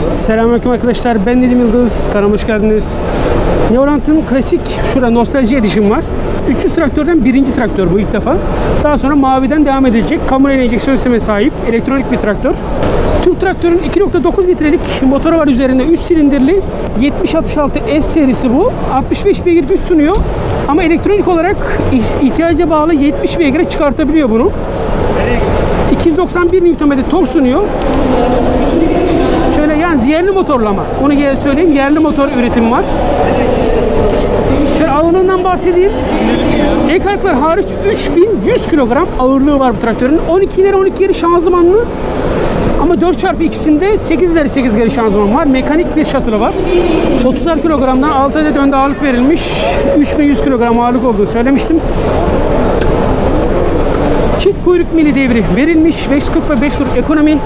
Selamünaleyküm arkadaşlar. Ben Nedim Yıldız. Kanalıma hoş geldiniz. Neorant'ın klasik şurada nostalji edişim var. 300 traktörden birinci traktör bu ilk defa. Daha sonra maviden devam edilecek. Kamera enjeksiyon sistemine sahip elektronik bir traktör. Türk traktörün 2.9 litrelik motoru var üzerinde. 3 silindirli 7066 S serisi bu. 65 beygir güç sunuyor. Ama elektronik olarak ihtiyaca bağlı 70 beygire çıkartabiliyor bunu. 291 Nm tork sunuyor. Yani yerli motorlama. Onu geri söyleyeyim. Yerli motor üretimi var. Şöyle ağırlığından bahsedeyim. Ek ayaklar hariç 3100 kilogram ağırlığı var bu traktörün. 12 ileri 12 geri şanzımanlı. Ama 4x2'sinde 8 ileri 8 geri şanzıman var. Mekanik bir şatılı var. 30'ar kilogramdan 6 adet önde ağırlık verilmiş. 3100 kilogram ağırlık olduğunu söylemiştim. Çift kuyruk mili devri verilmiş. 540 ve 540 ekonomi.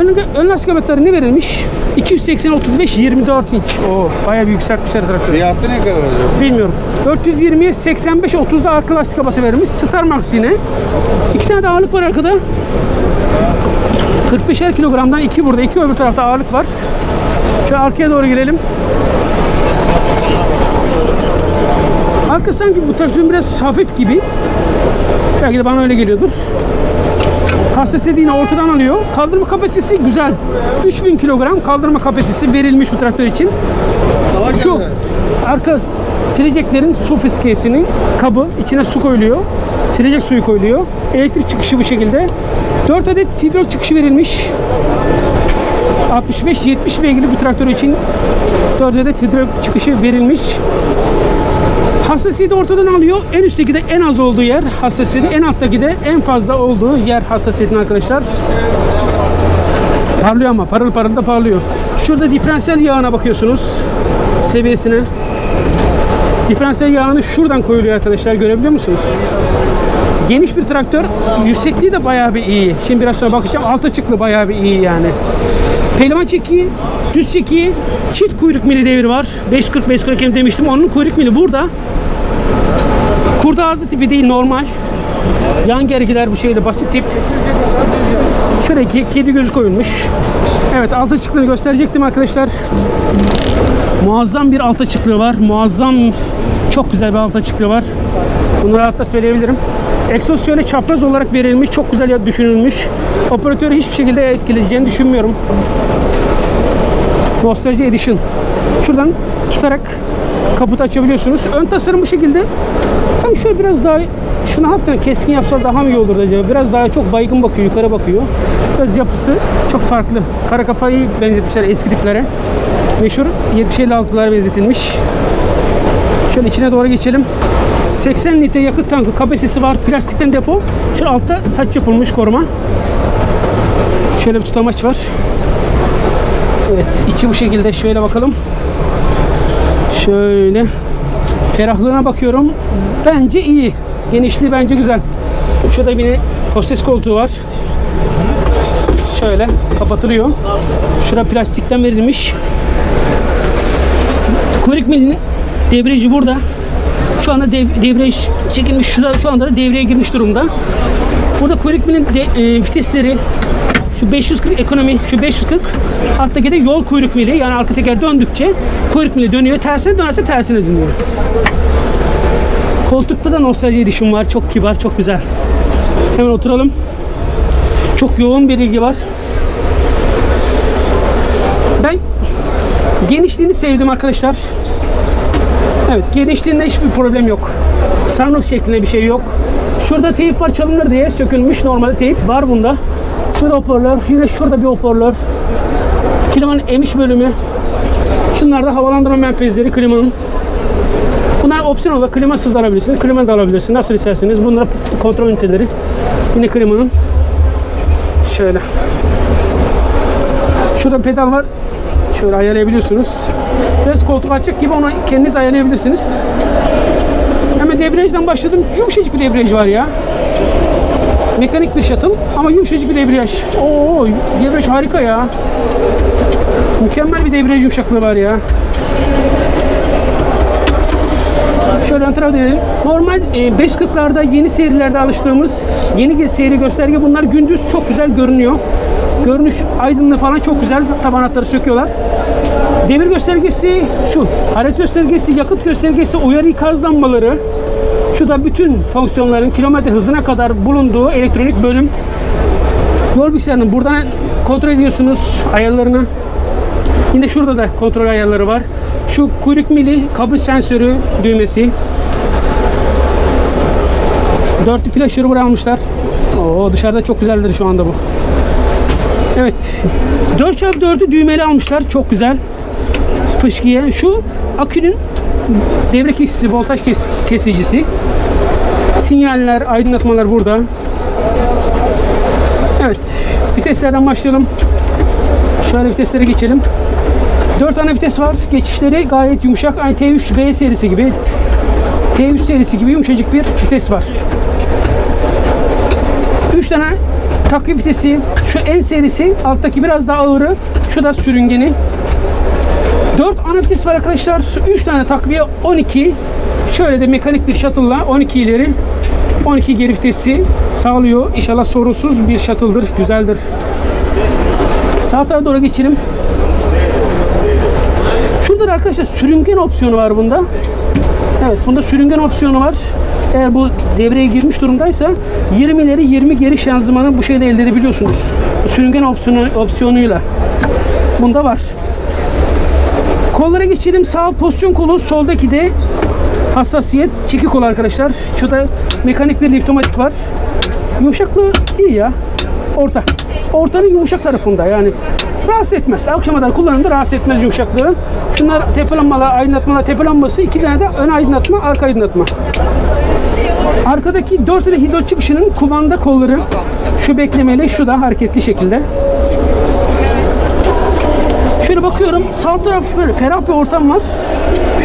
Ön, ön lastik ebatları ne verilmiş? 280 35 24 inç. O bayağı bir yükseltmişler traktörü. Fiyatı ne kadar acaba? Bilmiyorum. 420'ye 85 30'da arka lastik ebatı verilmiş. Star Max yine. İki tane de ağırlık var arkada. 45'er kilogramdan iki burada, iki öbür tarafta ağırlık var. Şöyle arkaya doğru girelim. Arka sanki bu traktörün biraz hafif gibi. Belki de bana öyle geliyordur. Hassasiyeti yine ortadan alıyor. Kaldırma kapasitesi güzel. 3000 kilogram kaldırma kapasitesi verilmiş bu traktör için. Şu arka sileceklerin su fiskesinin kabı içine su koyuluyor. Silecek suyu koyuluyor. Elektrik çıkışı bu şekilde. 4 adet hidrolik çıkışı verilmiş. 65-70 beygirli bu traktör için 4 adet hidrolik çıkışı verilmiş. Hassasiyeti ortadan alıyor. En üstteki de en az olduğu yer hassasiyeti. En alttaki de en fazla olduğu yer hassasiyetin arkadaşlar. Parlıyor ama parıl parıl da parlıyor. Şurada diferansiyel yağına bakıyorsunuz. Seviyesine. Diferansiyel yağını şuradan koyuluyor arkadaşlar. Görebiliyor musunuz? Geniş bir traktör. Yüksekliği de bayağı bir iyi. Şimdi biraz sonra bakacağım. Alt açıklı bayağı bir iyi yani. Pehlivan çekiği, düz çekiği, çift kuyruk mili devri var. 540 540 hem demiştim. Onun kuyruk mili burada. Kurda ağzı tipi değil normal. Yan gergiler bu şeyde basit tip. Şöyle ke- kedi gözü koyulmuş. Evet alt açıklığını gösterecektim arkadaşlar. Muazzam bir alt açıklığı var. Muazzam çok güzel bir alt açıklığı var. Bunu rahatla söyleyebilirim. Şöyle çapraz olarak verilmiş. Çok güzel düşünülmüş. Operatörü hiçbir şekilde etkileyeceğini düşünmüyorum. Nostalji Edition. Şuradan tutarak kaputu açabiliyorsunuz. Ön tasarım bu şekilde. Sanki şöyle biraz daha şunu hafiften keskin yapsa daha mı iyi olur acaba? Biraz daha çok baygın bakıyor, yukarı bakıyor. Biraz yapısı çok farklı. Kara kafayı benzetmişler eski tiplere. Meşhur 7056'lara benzetilmiş. Şöyle içine doğru geçelim. 80 litre yakıt tankı kapasitesi var. Plastikten depo. Şu altta saç yapılmış koruma. Şöyle bir tutamaç var. Evet içi bu şekilde şöyle bakalım. Şöyle ferahlığına bakıyorum. Bence iyi. Genişliği bence güzel. Şurada bir hostes koltuğu var. Şöyle kapatılıyor. Şura plastikten verilmiş. Kuyruk milinin debriyajı burada. Şu anda dev, debriyaj çekilmiş. Şurada, şu anda da devreye girmiş durumda. Burada kuyruk milinin de, e, vitesleri şu 540 ekonomi, şu 540 alttaki de yol kuyruk mili yani arka teker döndükçe kuyruk mili dönüyor. Tersine dönerse tersine dönüyor. Koltukta da nostalji edişim var. Çok kibar, çok güzel. Hemen oturalım. Çok yoğun bir ilgi var. Ben genişliğini sevdim arkadaşlar. Evet genişliğinde hiçbir problem yok. Sunroof şeklinde bir şey yok. Şurada teyip var çalınır diye sökülmüş. Normalde teyip var bunda. Şurada hoparlör. Yine şurada bir hoparlör. Klimanın emiş bölümü. Şunlar da havalandırma menfezleri klimanın. Bunlar opsiyon olarak klimasız da alabilirsiniz. Klima da alabilirsiniz. Nasıl isterseniz. Bunlar kontrol üniteleri. Yine klimanın. Şöyle. Şurada pedal var. Şöyle ayarlayabiliyorsunuz. Biraz koltuk açacak gibi onu kendiniz ayarlayabilirsiniz. Hemen debriyajdan başladım. Yumuşacık bir debriyaj var ya. Mekanik bir shuttle ama yumuşacık bir debriyaj. Oo, debriyaj harika ya. Mükemmel bir debriyaj yumuşaklığı var ya. Şöyle ön tarafa dönelim. Normal e, 540'larda yeni serilerde alıştığımız yeni seri gösterge bunlar gündüz çok güzel görünüyor. Görünüş aydınlığı falan çok güzel. Taban hatları söküyorlar. Demir göstergesi şu. Hareket göstergesi, yakıt göstergesi, uyarı ikaz lambaları. Şu da bütün fonksiyonların kilometre hızına kadar bulunduğu elektronik bölüm. Yol bilgisayarının buradan kontrol ediyorsunuz ayarlarını. Yine şurada da kontrol ayarları var. Şu kuyruk mili kabul sensörü düğmesi. Dörtlü flaşörü buraya almışlar. Oo, dışarıda çok güzeldir şu anda bu. Evet. 4x4'ü düğmeli almışlar. Çok güzel. Fışkiye. Şu akünün devre kesicisi, voltaj kes- kesicisi. Sinyaller, aydınlatmalar burada. Evet. Viteslerden başlayalım. Şöyle viteslere geçelim. 4 tane vites var. Geçişleri gayet yumuşak. Aynı T3B serisi gibi. T3 serisi gibi yumuşacık bir vites var. 3 tane takviye vitesi. Şu en serisi. Alttaki biraz daha ağırı. Şu da sürüngeni. 4 ana vites var arkadaşlar. 3 tane takviye 12. Şöyle de mekanik bir shuttle'la 12 ileri 12 geri vitesi sağlıyor. İnşallah sorunsuz bir shuttle'dır. Güzeldir. Sağ tarafa doğru geçelim. Şurada da arkadaşlar sürüngen opsiyonu var bunda. Evet bunda sürüngen opsiyonu var. Eğer bu devreye girmiş durumdaysa 20 ileri 20 geri şanzımanı bu şeyle elde edebiliyorsunuz. Sürüngen opsiyonu, opsiyonuyla. Bunda var. Kollara geçelim. Sağ pozisyon kolu soldaki de hassasiyet çeki kol arkadaşlar. Şurada mekanik bir liftomatik var. Yumuşaklığı iyi ya. Orta. Ortanın yumuşak tarafında yani. Rahatsız etmez. Akşama kadar kullanımda rahatsız etmez yumuşaklığı. Şunlar tepelanmalar, aydınlatmalar, tepelanması. iki tane de ön aydınlatma, arka aydınlatma. Arkadaki 4 tane hidro çıkışının kumanda kolları şu beklemeli, şu da hareketli şekilde. Şöyle bakıyorum sağ taraf böyle ferah bir ortam var.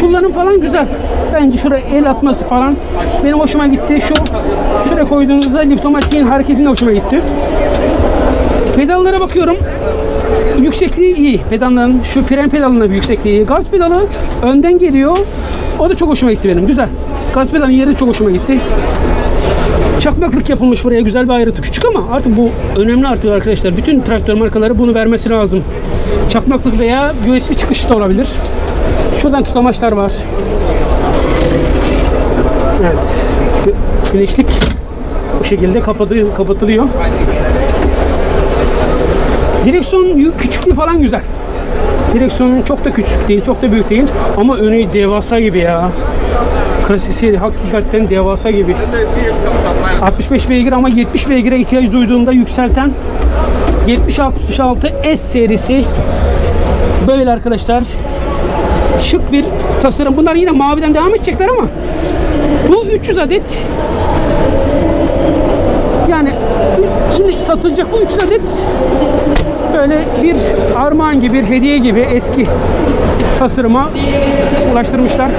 Kullanım falan güzel. Bence şuraya el atması falan benim hoşuma gitti. Şu şuraya koyduğunuzda liftomatiğin hareketinde hoşuma gitti. Pedallara bakıyorum. Yüksekliği iyi. Pedalların şu fren pedalının yüksekliği iyi. Gaz pedalı önden geliyor. O da çok hoşuma gitti benim. Güzel. Gaz pedalının yeri çok hoşuma gitti. Çakmaklık yapılmış buraya güzel bir ayrıntı. Küçük ama artık bu önemli artık arkadaşlar. Bütün traktör markaları bunu vermesi lazım. Çakmaklık veya USB çıkışı da olabilir. Şuradan tutamaçlar var. Evet. Gü- Güneşlik bu şekilde kapatılıyor. kapatılıyor. Direksiyon küçüklüğü falan güzel. Direksiyon çok da küçük değil, çok da büyük değil. Ama önü devasa gibi ya. Klasik seri hakikaten devasa gibi. 65 beygir ama 70 beygire ihtiyaç duyduğunda yükselten 7066 S serisi böyle arkadaşlar. Şık bir tasarım. Bunlar yine maviden devam edecekler ama bu 300 adet yani satılacak bu 300 adet böyle bir armağan gibi, bir hediye gibi eski tasarıma ulaştırmışlar.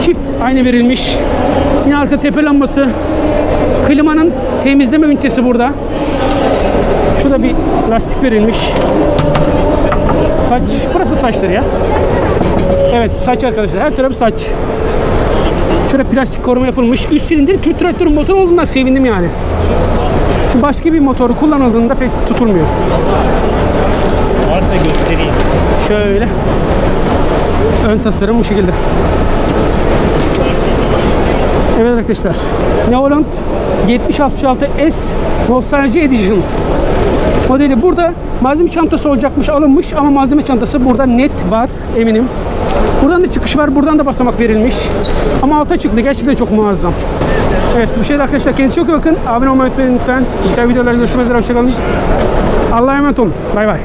Çift ayna verilmiş. Yine arka tepe lambası. Klimanın temizleme ünitesi burada. Şurada bir lastik verilmiş. Saç. Burası saçları ya. Evet saç arkadaşlar. Her tarafı saç. Şurada plastik koruma yapılmış. 3 silindir Türk traktörü motor olduğundan sevindim yani. Şu başka bir motoru kullanıldığında pek tutulmuyor. Varsa göstereyim. Şöyle. Ön tasarım bu şekilde. Evet arkadaşlar. Neoland 7066 S Nostalji Edition modeli burada malzeme çantası olacakmış alınmış ama malzeme çantası burada net var eminim. Buradan da çıkış var. Buradan da basamak verilmiş. Ama alta çıktı. Gerçekten çok muazzam. Evet bu şeyde arkadaşlar kendinize çok iyi bakın. Abone olmayı unutmayın lütfen. Güzel videolarda görüşmek üzere. Hoşçakalın. Allah'a emanet olun. Bay bay.